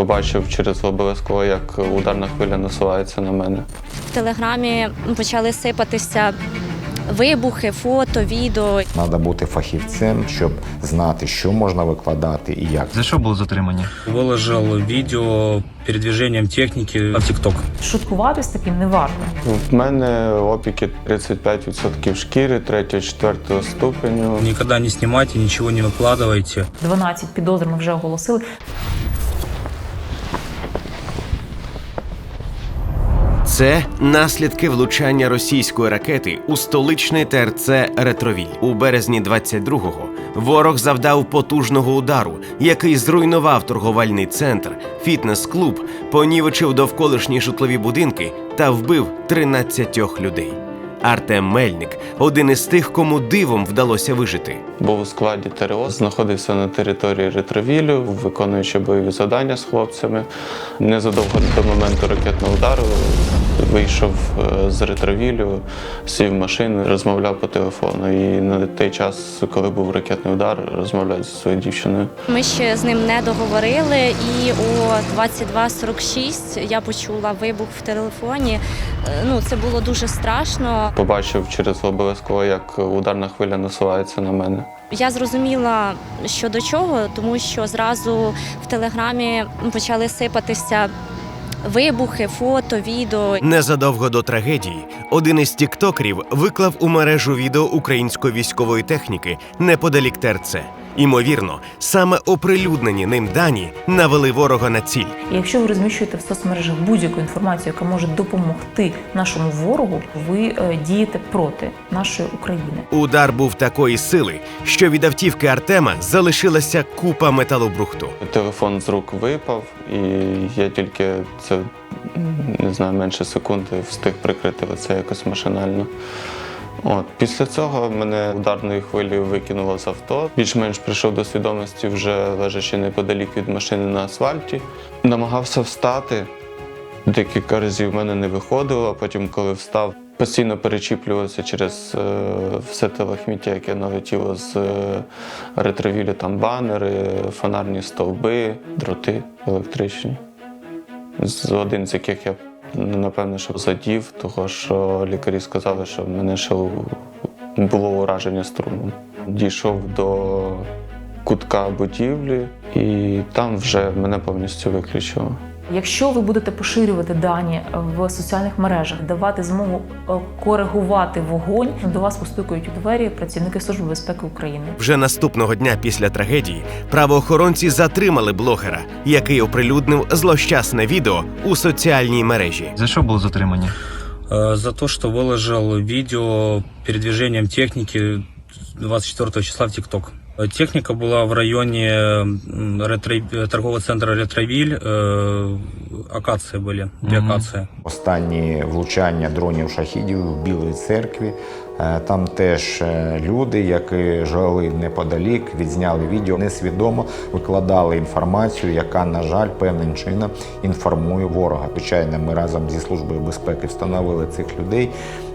Побачив через обов'язково, як ударна хвиля насувається на мене. В телеграмі почали сипатися вибухи, фото, відео. Треба бути фахівцем, щоб знати, що можна викладати і як. За що було затримані? Выложил видео передвижением техники в ТикТок. Шуткувати з таким не варто. В мене опіки 35% шкіри 3-4 ступеню. Никогда не снимайте, ничего не выкладывайте. 12 підозр ми вже оголосили. Це наслідки влучання російської ракети у столичний ТРЦ Ретровіль. У березні 22-го ворог завдав потужного удару, який зруйнував торговельний центр, фітнес-клуб, понівечив довколишні житлові будинки та вбив 13 людей. Артем Мельник один із тих, кому дивом вдалося вижити. Був у складі ТРО, знаходився на території ретровілю, виконуючи бойові завдання з хлопцями. Незадовго до моменту ракетного удару вийшов е, з ретровілю, сів в машину, розмовляв по телефону. І на той час, коли був ракетний удар, розмовляв зі своєю дівчиною. Ми ще з ним не договорили, і о 22.46 я почула вибух в телефоні. Е, Ну, це було дуже страшно. Побачив через обов'язково, як ударна хвиля насувається на мене. Я зрозуміла, що до чого, тому що зразу в телеграмі почали сипатися вибухи, фото, відео. Незадовго до трагедії один із тіктокерів виклав у мережу відео української військової техніки неподалік ТРЦ. Імовірно, саме оприлюднені ним дані навели ворога на ціль. Якщо ви розміщуєте в соцмережах будь-яку інформацію, яка може допомогти нашому ворогу, ви е, дієте проти нашої України. Удар був такої сили, що від автівки Артема залишилася купа металобрухту. Телефон з рук випав, і я тільки це не знаю, менше секунди встиг прикрити лице якось машинально. От. Після цього мене ударною хвилею викинуло з авто. Більш-менш прийшов до свідомості, вже лежачи неподалік від машини на асфальті. Намагався встати. Декілька разів в мене не виходило, потім, коли встав, постійно перечіплювався через е, все те лахміття, яке налетіло з е, ретровілю, там банери, фонарні стовби, дроти електричні. З один з яких я напевно що задів, того що лікарі сказали, що в мене ще було ураження струном. Дійшов до кутка будівлі, і там вже мене повністю виключило. Якщо ви будете поширювати дані в соціальних мережах, давати змогу е, коригувати вогонь, до вас постукають у двері працівники Служби безпеки України. Вже наступного дня після трагедії правоохоронці затримали блогера, який оприлюднив злощасне відео у соціальній мережі. За що було затримані? Э, За то, что выложил видео передвижением техники 24 числа в ТикТок. Э, Техника была в районе м, ретро- э, торгового центра Ретровиль. э, Акации были, две Мгм. акации. Останні влучання дронів шахідів в Білій церкві. Е, Там теж е, люди, які жили неподалік, відзняли відео, несвідомо викладали інформацію, яка, на жаль, певним чином інформує ворога. Звичайно, ми разом зі службою безпеки встановили цих людей, е,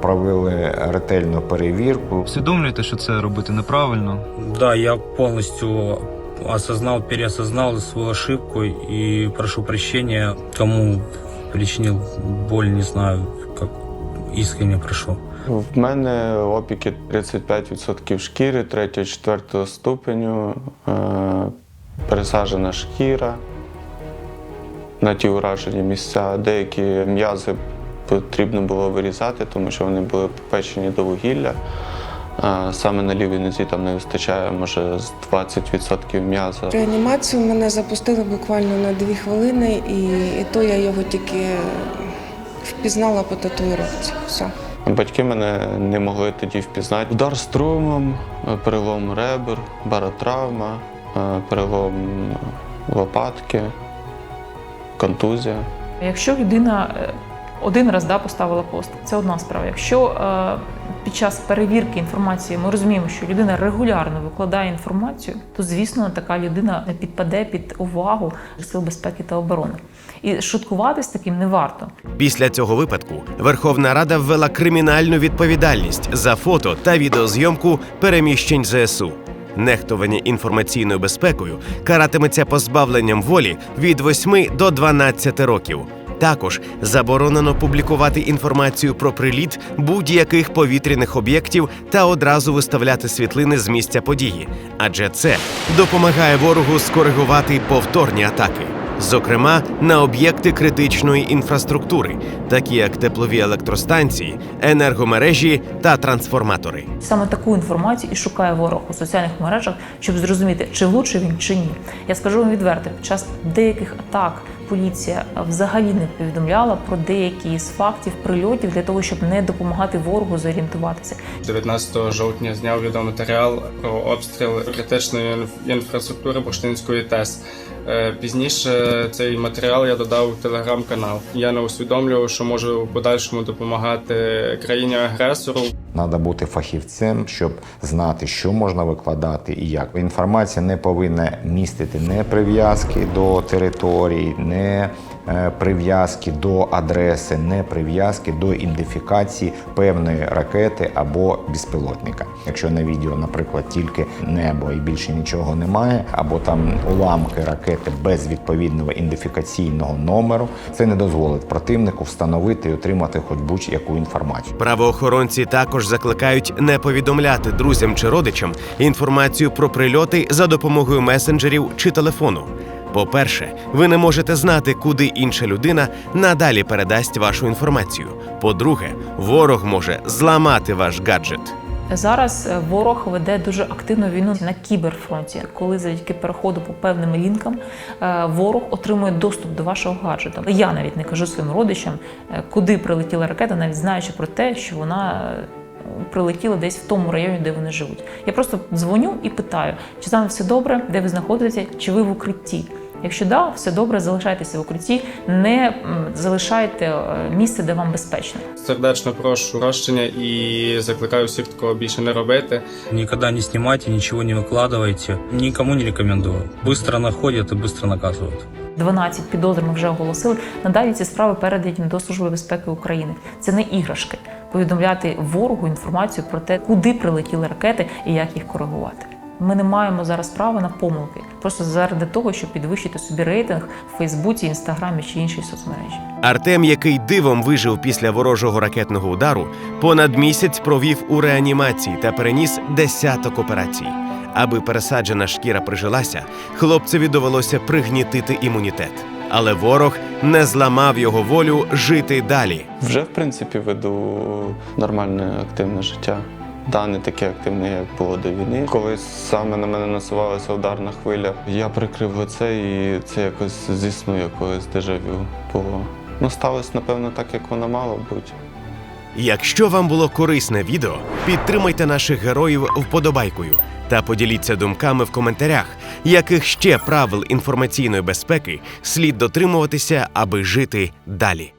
провели ретельну перевірку. Усвідомлюєте, що це робити неправильно? Да, я полностью осознал, переосознал свою ошибку и прошу прощения, кому причинил боль, не знаю, как искренне прошу. В мене опіки 35% шкіри 3-4 ступеню, е, пересаджена шкіра на ті уражені місця. Деякі м'язи потрібно було вирізати, тому що вони були попечені до вугілля. Саме на лівій нозі там не вистачає, може, з 20% м'яза. Реанімацію мене запустили буквально на дві хвилини, і, і то я його тільки впізнала по татуїровці. Все. Батьки мене не могли тоді впізнати. Удар струмом, перелом ребер, баротравма, перелом лопатки, контузія. Якщо людина е, один раз да, поставила пост, це одна справа. Якщо е, під час перевірки інформації ми розуміємо, що людина регулярно викладає інформацію, то звісно така людина не підпаде під увагу сил безпеки та оборони. І шуткувати з таким не варто. Після цього випадку Верховна Рада ввела кримінальну відповідальність за фото та відеозйомку переміщень ЗСУ. Нехтування інформаційною безпекою каратиметься позбавленням волі від 8 до 12 років. Також заборонено публікувати інформацію про приліт будь-яких повітряних об'єктів та одразу виставляти світлини з місця події, адже це допомагає ворогу скоригувати повторні атаки, зокрема на об'єкти критичної інфраструктури, такі як теплові електростанції, енергомережі та трансформатори. Саме таку інформацію і шукає ворог у соціальних мережах, щоб зрозуміти, чи влучив він чи ні. Я скажу вам відверто, під час деяких атак поліція взагалі не повідомляла про деякі з фактів прильотів для того, щоб не допомагати ворогу зорієнтуватися. 19 жовтня зняв відеоматеріал про обстріл критичної інфраструктури Бурштинської ТЕС. Е, Пізніше цей матеріал я додав у телеграм-канал. Я не усвідомлював, що можу в подальшому допомагати країні-агресору. Треба бути фахівцем, щоб знати, що можна викладати і як. Інформація не повинна містити не прив'язки до території, не прив'язки до адреси, не прив'язки до ідентифікації певної ракети або безпілотника. Якщо на відео, наприклад, тільки небо і більше нічого немає, або там уламки ракети без відповідного ідентифікаційного номеру, це не дозволить противнику встановити і отримати хоч будь-яку інформацію. Правоохоронці також закликають не повідомляти друзям чи родичам інформацію про прильоти за допомогою месенджерів чи телефону. По-перше, ви не можете знати, куди інша людина надалі передасть вашу інформацію. По-друге, ворог може зламати ваш гаджет. Зараз е, ворог веде дуже активну війну на кіберфронті, коли завдяки переходу по певним лінкам е, ворог отримує доступ до вашого гаджета. Я навіть не кажу своїм родичам, е, куди прилетіла ракета, навіть знаючи про те, що вона. Прилетіла десь в тому районі, де вони живуть. Я просто дзвоню і питаю, чи вами все добре, де ви знаходитеся, чи ви в укритті. Якщо да, все добре, залишайтеся в укритті, не м, залишайте е, місце, де вам безпечно. Сердечно прошу прощення і закликаю всіх такого більше не робити. Никогда не снимайте, ничего не выкладывайте. Никому не рекомендую. Быстро находят и быстро наказывают. 12 підозр ми вже оголосили. Надалі ці справи передані до Служби безпеки України. Це не іграшки. Повідомляти ворогу інформацію про те, куди прилетіли ракети і як їх коригувати. Ми не маємо зараз права на помилки, просто заради того, щоб підвищити собі рейтинг в Фейсбуці, Інстаграмі чи іншій соцмережі. Артем, який дивом вижив після ворожого ракетного удару, понад місяць провів у реанімації та переніс десяток операцій. Аби пересаджена шкіра прижилася, хлопцеві довелося пригнітити імунітет. Але ворог не зламав його волю жити далі. Вже в принципі веду нормальне активне життя. Да, не таке активне, як було до війни. Коли саме на мене насувалася ударна хвиля, я прикрив лице і це якось зі сну якогось дежавю було. Ну, сталося, напевно, так, як воно мало бути. Якщо вам було корисне відео, підтримайте наших героїв вподобайкою та поділіться думками в коментарях, яких ще правил інформаційної безпеки слід дотримуватися, аби жити далі.